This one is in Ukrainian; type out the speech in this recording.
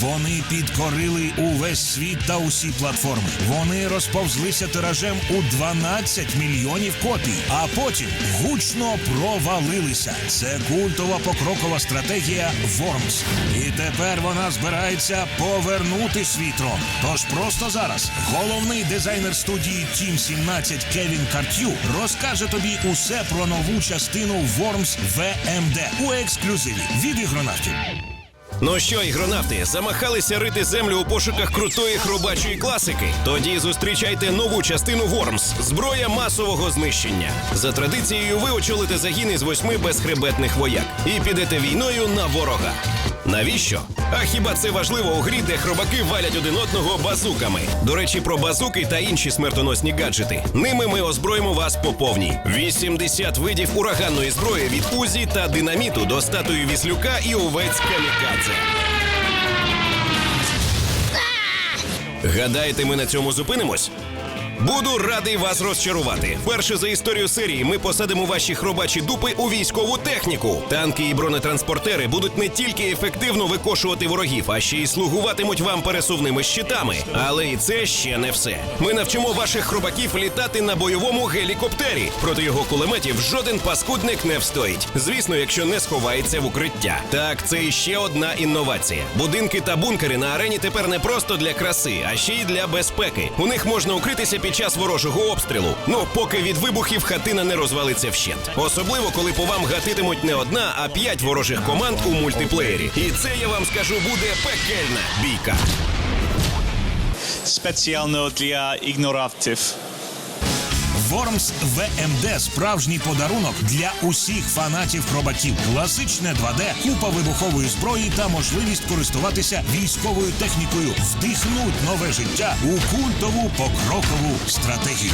Вони підкорили увесь світ та усі платформи. Вони розповзлися тиражем у 12 мільйонів копій, а потім гучно провалилися. Це культова покрокова стратегія Worms. І тепер вона збирається повернути свій трон. Тож просто зараз головний дизайнер студії Team 17 Кевін Карт'ю розкаже тобі усе про нову частину Worms VMD у ексклюзиві від ігронавтів. Ну що, ігронавти, замахалися рити землю у пошуках крутої хробачої класики? Тоді зустрічайте нову частину Вормс – зброя масового знищення. За традицією, ви очолите загін із восьми безхребетних вояк і підете війною на ворога. Навіщо? А хіба це важливо у грі, де хробаки валять один одного базуками? До речі, про базуки та інші смертоносні гаджети. Ними ми озброїмо вас по повній. 80 видів ураганної зброї від УЗІ та динаміту до статуї віслюка і овець камікадзе. Гадаєте, ми на цьому зупинимось? Буду радий вас розчарувати. Вперше за історію серії ми посадимо ваші хробачі дупи у військову техніку. Танки і бронетранспортери будуть не тільки ефективно викошувати ворогів, а ще й слугуватимуть вам пересувними щитами. Але і це ще не все. Ми навчимо ваших хробаків літати на бойовому гелікоптері. Проти його кулеметів жоден паскудник не встоїть. Звісно, якщо не сховається в укриття. Так, це іще одна інновація. Будинки та бункери на арені тепер не просто для краси, а ще й для безпеки. У них можна укритися під час ворожого обстрілу. Ну, поки від вибухів хатина не розвалиться вщент. Особливо, коли по вам гатитимуть не одна, а п'ять ворожих команд у мультиплеєрі. І це я вам скажу буде пекельна бійка. спеціально для ігноравців. Worms ВМД – справжній подарунок для усіх фанатів хробаків. Класичне 2D, купа вибухової зброї та можливість користуватися військовою технікою вдихнуть нове життя у культову покрокову стратегію.